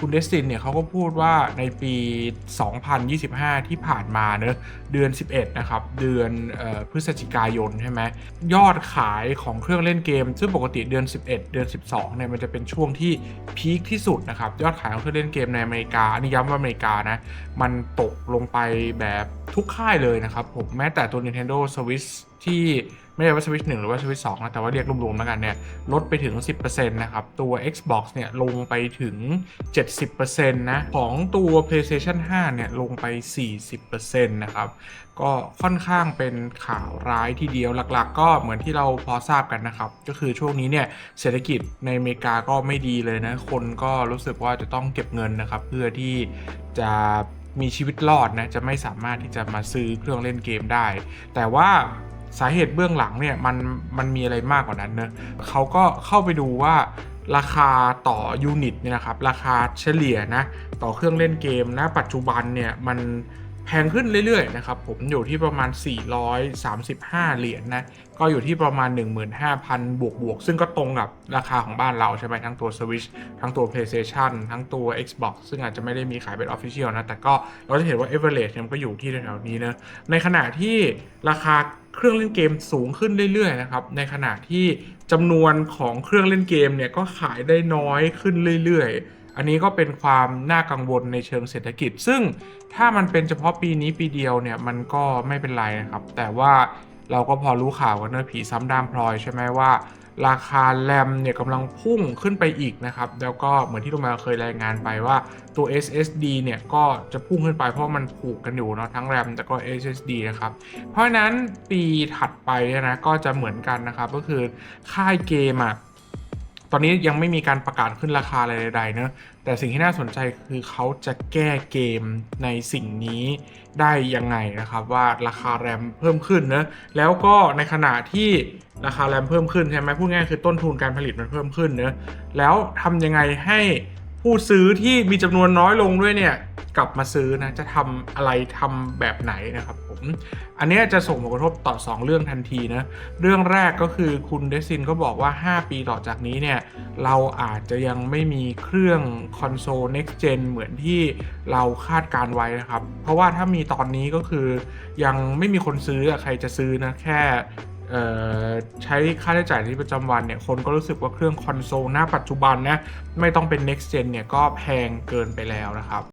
คุณเดสตินเนี่ยเขาก็พูดว่าในปี 2025 ที่ผ่านมาเนอะเดือน 11 นะครับ เดือนออพฤศจิกายนใช่ไหมยอดขายของเครื่องเล่นเกม ซึ่งปกติเดือน 11 เดือน 12 เนี่ยมันจะเป็นช่วงที่พีคที่สุดนะครับ ยอดขายของเครื่องเล่นเกมในอเมริกาอันนี้ย้ำว่าอเมริกานะ มันตกลงไปแบบทุกค่ายเลยนะครับผมแม้แต่ตัว Nintendo Switch ที่ไม่ได้ว่า Switch 1 หรือว่า Switch 2นะแต่ว่าเรียกรวมๆแล้วกันเนี่ยลดไปถึง 10%นะครับ ตัว Xbox เนี่ยลงไปถึง 70%นะของตัว PlayStation 5 เนี่ยลงไป 40%นะครับก็ค่อนข้างเป็นข่าวร้ายทีเดียวหลักๆ ก็เหมือนที่เราพอทราบกันนะครับ ก็คือช่วงนี้เนี่ยเศรษฐกิจในอเมริกาก็ไม่ดีเลยนะ คนก็รู้สึกว่าจะต้องเก็บเงินนะครับ เพื่อที่จะ มีชีวิตรอดนะจะไม่สามารถที่จะมาซื้อเครื่องเล่นเกมได้ แต่ว่าสาเหตุเบื้องหลังเนี่ยมันมันมีอะไรมากกว่านั้นเนะเขาก็เข้าไปดูว่าราคาต่อยูนิตเนี่ยนะครับราคาเฉลี่ยนะต่อเครื่องเล่นเกมนะปัจจุบันเนี่ยมัน แพงขึ้นเรื่อยๆนะครับผมอยู่ที่ประมาณ 435 เหรียญนะก็อยู่ที่ประมาณ 15,000 บวกบวกๆซึ่งก็ตรงกับราคาของบ้านเราใช่ไหมทั้งตัว Switch ทั้งตัว PlayStation ทั้งตัว Xbox ซึ่งอาจจะไม่ได้มีขายเป็น Official นะ แต่ก็เราจะเห็นว่า Average เนี่ยมันก็อยู่ที่แถวๆนี้นะในขณะที่ราคาเครื่องเล่นเกมสูงขึ้นเรื่อยๆนะครับในขณะที่จำนวนของเครื่องเล่นเกมเนี่ยก็ขายได้น้อยขึ้นเรื่อยๆ อันนี้ก็เป็นความน่ากังวลในเชิงเศรษฐกิจ ซึ่งถ้ามันเป็นเฉพาะปีนี้ปีเดียวเนี่ยมันก็ไม่เป็นไรนะครับ แต่ว่าเราก็พอรู้ข่าวกันเนอะผีซ้ำดามพลอยใช่ไหมว่าราคาแรมเนี่ยกำลังพุ่งขึ้นไปอีกนะครับ แล้วก็เหมือนที่เรามาเคยรายงานไปว่าตัว SSD เนี่ยก็จะพุ่งขึ้นไปเพราะมันผูกกันอยู่เนาะทั้งแรมแต่ก็ SSD นะครับ เพราะฉะนั้นปีถัดไปเนี่ยนะก็จะเหมือนกันนะครับ ก็คือค่ายเกมอะ ตอนนี้ยังไม่มีการประกาศขึ้นราคาอะไรใดๆเนอะแต่สิ่งที่น่าสนใจคือเขาจะแก้เกมในสิ่งนี้ได้ยังไงนะครับ ว่าราคาแรมเพิ่มขึ้นเนอะแล้วก็ในขณะที่ราคาแรมเพิ่มขึ้นใช่ไหมพูดง่ายคือต้นทุนการผลิตมันเพิ่มขึ้นเนอะแล้วทำยังไงให้ ผู้ซื้อที่มีจำนวนน้อยลงด้วยเนี่ยกลับมาซื้อนะจะทำอะไรทำแบบไหนนะครับผมอันนี้จะส่งผลกระทบต่อ 2 เรื่องทันทีนะเรื่องแรกก็คือคุณเดซินก็บอกว่า 5 ปีต่อจากนี้เนี่ยเราอาจจะยังไม่มีเครื่องคอนโซล next gen เหมือนที่เราคาดการไว้นะครับ เพราะว่าถ้ามีตอนนี้ก็คือยังไม่มีคนซื้อใครจะซื้อนะแค่ ใช้ค่าใช้จ่ายในที่ประจำวันเนี่ยคนก็รู้สึกว่าเครื่องคอนโซลหน้าปัจจุบันนะไม่ต้องเป็น next gen เนี่ยก็แพงเกินไปแล้วนะครับ